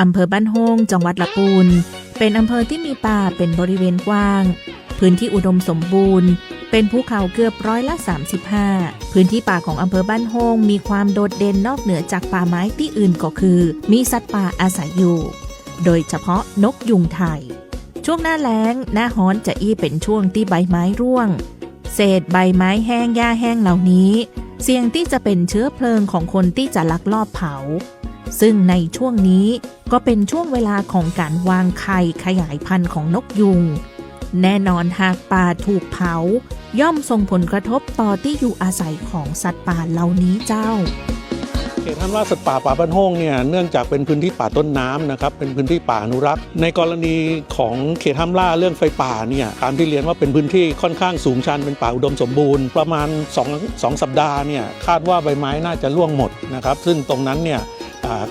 อำเภอบ้านโฮงจังหวัดละปูน เป็นอำเภอที่มีป่าเป็นบริเวณกว้าง พื้นที่อุดมสมบูรณ์ เป็นภูเขาเกือบร้อยละ 35 พื้นที่ป่าของอำเภอบ้านโฮงมีความโดดเด่นนอกเหนือจากป่าไม้ที่อื่นก็คือ มีสัตว์ป่าอาศัยอยู่ โดยเฉพาะนกยุงไทย ช่วงหน้าแล้ง หน้าฮ้อนจะอี้เป็นช่วงที่ใบไม้ร่วง เศษใบไม้แห้งหญ้าแห้งเหล่านี้ เสี่ยงที่จะเป็นเชื้อเพลิงของคนที่จะลักลอบเผา ซึ่งในช่วงนี้ก็เป็นช่วงเวลาของการวางไข่ขยายพันธุ์ของนกยุง แน่นอนหากป่าถูกเผา ย่อมส่งผลกระทบต่อที่อยู่อาศัยของสัตว์ป่าเหล่านี้เจ้าเขตห้ามล่าสัตว์ป่าป่าบ้านโฮงเนี่ยเนื่องจากเป็นพื้นที่ป่าต้นน้ำนะครับเป็นพื้นที่ป่าอนุรักษ์ ในกรณีของเขตห้ามล่าเรื่องไฟป่าเนี่ยตามที่เรียนว่าเป็นพื้นที่ค่อนข้างสูงชันเป็นป่าอุดมสมบูรณ์ประมาณ2 2สัปดาห์เนี่ยคาดว่าใบไม้น่าจะร่วงหมดนะครับซึ่งตรงนั้นเนี่ย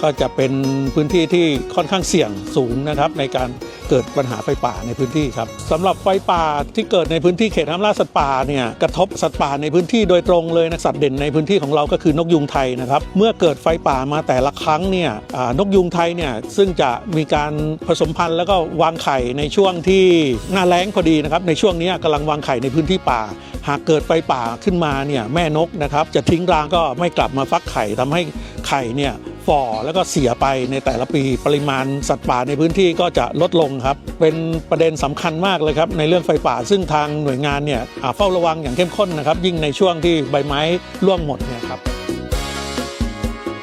ก็จะเป็นพื้นที่ที่ค่อนข้างเสี่ยงสูงนะครับ ในการเกิดปัญหาไฟป่าในพื้นที่ครับสำหรับไฟป่าที่เกิดในพื้นที่เขตห้ามล่าสัตว์ป่าเนี่ยกระทบสัตว์ป่าในพื้นที่โดยตรงเลยนะสัตว์เด่นในพื้นที่ของเราก็คือนกยุงไทยนะครับ เมื่อเกิดไฟป่ามาแต่ละครั้งเนี่ยนกยุงไทยเนี่ยซึ่งจะมีการผสมพันธุ์แล้วก็วางไข่ในช่วงที่หน้าแล้งพอดีนะครับในช่วงนี้กำลังวางไข่ในพื้นที่ป่า หากเกิดไฟป่าขึ้นมาเนี่ยแม่นกนะครับจะทิ้งรางก็ไม่กลับมาฟักไข่ทำให้ไข่เนี่ย ฝ่อแล้วก็เสียไปในแต่ละปีปริมาณสัตว์ป่าในพื้นที่ก็จะลดลงครับ เป็นประเด็นสำคัญมากเลยครับในเรื่องไฟป่า ซึ่งทางหน่วยงานเนี่ยเฝ้าระวังอย่างเข้มข้นนะครับ ยิ่งในช่วงที่ใบไม้ร่วงหมดเนี่ยครับ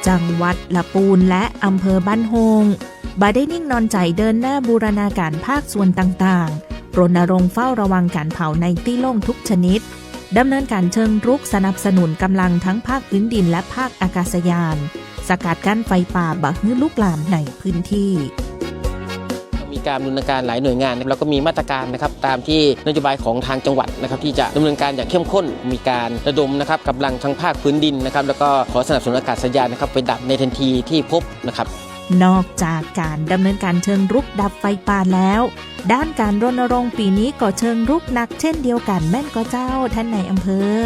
จังหวัดละปูนและอำเภอบ้านโฮงบาได้นิ่งนอนใจเดินหน้าบูรณาการภาคส่วนต่างๆ รณรงค์เฝ้าระวังการเผาในที่โล่งทุกชนิด ดำเนินการเชิงรุกสนับสนุนกำลังทั้งภาคพื้นดินและภาคอากาศยาน สกัดกั้นไฟป่าบักฮื้อลุกลามในพื้นที่มีการดำเนินการหลายหน่วยงานนะครับแล้วก็มีมาตรการนะครับตามที่นโยบายของทางจังหวัดนะครับที่จะดำเนินการอย่างเข้มข้นมีการระดมนะครับกำลังทั้งภาคพื้นดินนะครับแล้วก็ขอสนับสนุนอากาศยานนะครับไปดับในทันทีที่พบนะครับ นอกจากการดำเนินการเชิงรุกดับไฟป่าแล้ว ด้านการรณรงค์ปีนี้ก็เชิงรุกหนักเช่นเดียวกันแม่นก็เจ้าท่านในอำเภอ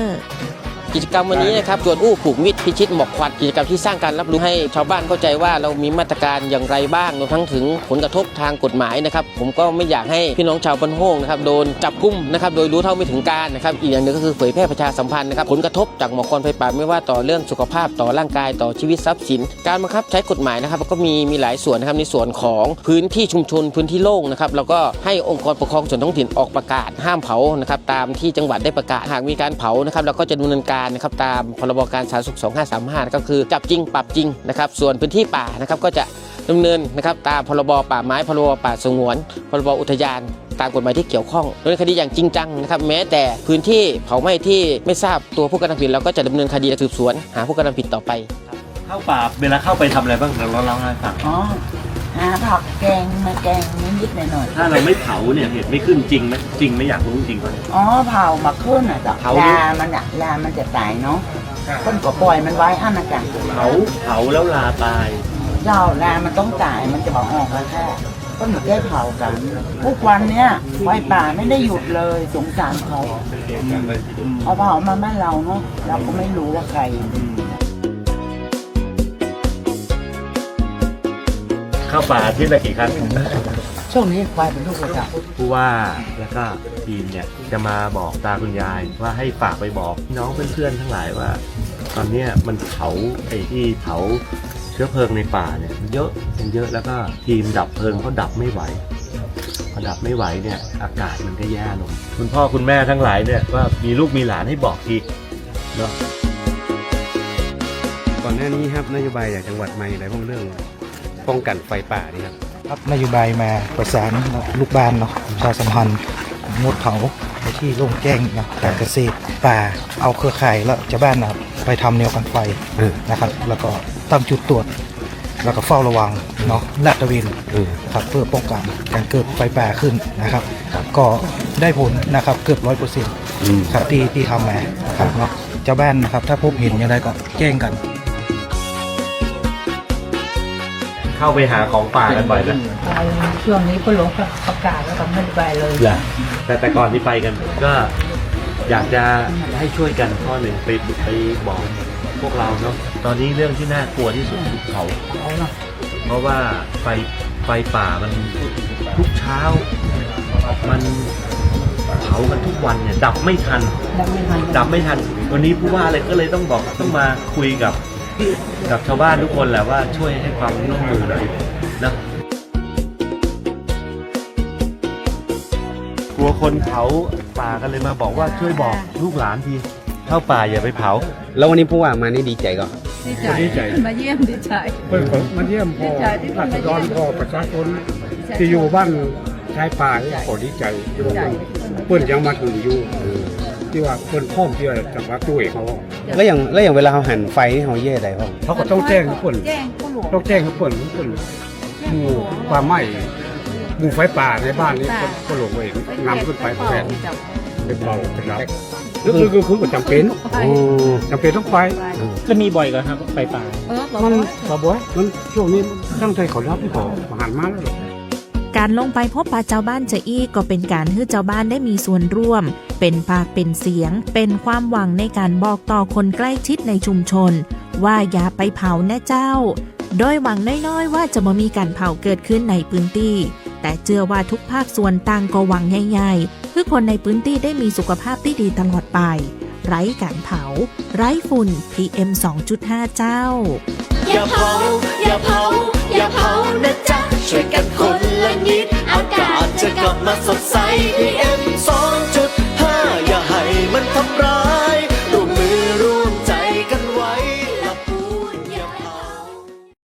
กิจกรรมวันนี้นะครับชวนอู้ผูกมิตรพิชิตหมอกควันกิจกรรมที่สร้างการรับรู้ให้ชาวบ้านเข้าใจว่าเรามีมาตรการอย่างไรบ้างรวมทั้งถึงผลกระทบทางกฎหมายนะครับ ผมก็ไม่อยากให้พี่น้องชาวบ้านโฮงนะครับโดนจับกุ้มนะครับโดยรู้เท่าไม่ถึงการนะครับอีกอย่างหนึ่งก็คือเผยแพร่ประชาสัมพันธ์นะครับผลกระทบจากหมอกควันไฟป่าไม่ว่าต่อเรื่องสุขภาพต่อร่างกายต่อชีวิตทรัพย์สิน การบังคับใช้กฎหมายนะครับก็มีมีหลายส่วนนะครับในส่วนของพื้นที่ชุมชนพื้นที่โล่งนะครับแล้วก็ให้องค์กรปกครองส่วนท้องถิ่นออกประกาศห้ามเผานะครับตามที่จังหวัดได้ประกาศหากมีการเผานะครับเราก็จะดำเนินการนะครับตามพรบการสาธารณสุข 2535 ก็คือจับจริงปรับจริงนะครับส่วนพื้นที่ป่านะครับก็จะดำเนินนะครับตามพรบป่าไม้พรบป่าสงวน พรบอุทยานตามกฎหมายที่เกี่ยวข้องดำเนินคดีอย่างจริงจังนะครับแม้แต่พื้นที่เผาไหม้ที่ไม่ทราบตัวผู้กระทำผิดเราก็จะดำเนินคดีและสืบสวน หาผู้กระทำผิดต่อไป เข้าป่าเวลาเข้าไปทำอะไรบ้างเราเล่าให้ฟัง อ๋อ หาผักแกงมาแกงนิดๆหน่อยถ้าเราไม่เผาเนี่ยเห็ดไม่ขึ้นจริงไหมจริงไหม่อยากรู้จริงป่ะๆอ๋อเผามาขึ้นอะจ้ะเผา ลามันอะลามันจะตายเนาะคนก็ปล่อยมันไว้อันนะจ๊ะเผาเผาแล้วลาตาย เจ้าลามันต้องตายมันจะบอกออกมาแค่ก็หนูได้เผากันทุกวันเนี้ยไฟป่าไม่ได้หยุดเลยสงสารเขาเอาเผามาแม่เราเนาะเราก็ไม่รู้ว่าใคร เข้าป่าอาที่ละกี่ครั้งช่วงนี้ควายเป็นลูกกระจับผู้ว่าแล้วก็ทีมเนี่ยจะมาบอกตาคุณยายว่าให้ฝากไปบอกน้องเพื่อนๆทั้งหลายว่า ตอนเนี้ยมันเผาไอ้ที่เผาเชื้อเพลิงในป่าเนี่ยมันเยอะมันเยอะแล้วก็ทีมดับเพลิงเขาดับไม่ไหวพอดับไม่ไหวเนี่ยอากาศมันก็แย่ลงคุณพ่อคุณแม่ทั้งหลายเนี่ยว่ามีลูกมีหลานให้บอกทีเนาะ ก่อนหน้านี้ครับนโยบายจากจังหวัดมาอย่างไรบ้างเรื่อง ป้องกันไฟป่านี่ครับครับนโยบายมาประสานลูกบ้านเนาะประชาสัมพันธ์งดเผาในที่โล่งแจ้งนะการเกษตรป่าเอาเครือข่ายแล้วชาวบ้านนะครับไปทำแนวกันไฟเออนะครับ แล้วก็ตั้งจุดตรวจ แล้วก็เฝ้าระวังเนาะลาดตระเวนเออครับเพื่อป้องกันการเกิดไฟป่าขึ้นนะครับ ก็ได้ผลนะครับเกือบร้อยเปอร์เซ็นต์อืมครับที่ที่ทำมาครับเนาะชาวบ้านนะครับถ้าพบเห็นอย่างไรก็แจ้งกัน เข้าไปหาของป่ากันบ่อยนะไปช่วงนี้ก็ลงประกาศแล้วก็ไม่ได้ไปเลยแต่แต่ก่อนที่ไปกันก็อยากจะให้ช่วยกันข้อหนึ่งไปไปบอกพวกเราเนาะตอนนี้เรื่องที่น่ากลัวที่สุดคือเขา เอาเนาะเพราะว่าไฟไฟป่ามันทุกเช้า มันเผากันทุกวันเนี่ย ดับไม่ทัน ดับไม่ทันดับไม่ทัน วันนี้ผู้ว่าเลยก็เลยต้องบอกต้องมาคุยกับ กับชาวบ้านทุกคนแหละว่าช่วยให้ความร่วมมือหน่อยนะกลัวคนเผาป่ากันเลยมาบอกว่าช่วยบอกลูกหลานทีเข้าป่าอย่าไปเผา แล้ววันนี้ผู้ว่ามานี่ดีใจก็ดีใจมาเยี่ยมดีใจเพิ่นก็มาเยี่ยมพ่อราษฎรพ่อประชาชนที่อยู่บ้านชายป่านี่ก็ดีใจเพิ่นยังมาถึงอยู่ ที่ว่าเพิ่นพร้อมที่จะมาช่วยเขาแล้วอย่างแล้วอย่างเวลาเขาหันไฟนี่เขาเย่ได้พ่อเขาก็ต้องแจ้งให้เพิ่นแจ้งผู้หลวงต้องแจ้งให้เพิ่นเพิ่นหมู่ความไหม้หมู่ไฟป่าในบ้านนี้ก็หลงไว้นำขึ้นไปแทนเป็นเบาเป็นรับก็คือคือคือจำเป็นโอ้จำเป็นต้องไปจะมีบ่อยก็ครับไฟป่าเออบอกมันว่าบ่บ่อยมันช่วงนี้ตั้งใจเขารับที่เขาหันมาแล้ว การลงไปพบปะเจ้าบ้านเจอี้ก็เป็นการให้เจ้าบ้านได้มีส่วนร่วม เป็นปากเป็นเสียง เป็นความหวังในการบอกต่อคนใกล้ชิดในชุมชน ว่าอย่าไปเผาแน่เจ้า โดยหวังน้อยๆ ว่าจะมามีการเผาเกิดขึ้นในพื้นที่ แต่เชื่อว่าทุกภาคส่วนต่างก็หวังใหญ่ๆเพื่อคนในพื้นที่ได้มีสุขภาพที่ดีตลอดไป ไร้การเผา ไร้ฝุ่น PM 2.5 เจ้า อย่าเผา อย่าเผา อย่าเผานะจ๊ะช่วยกันค จะกลับมาสดใส PM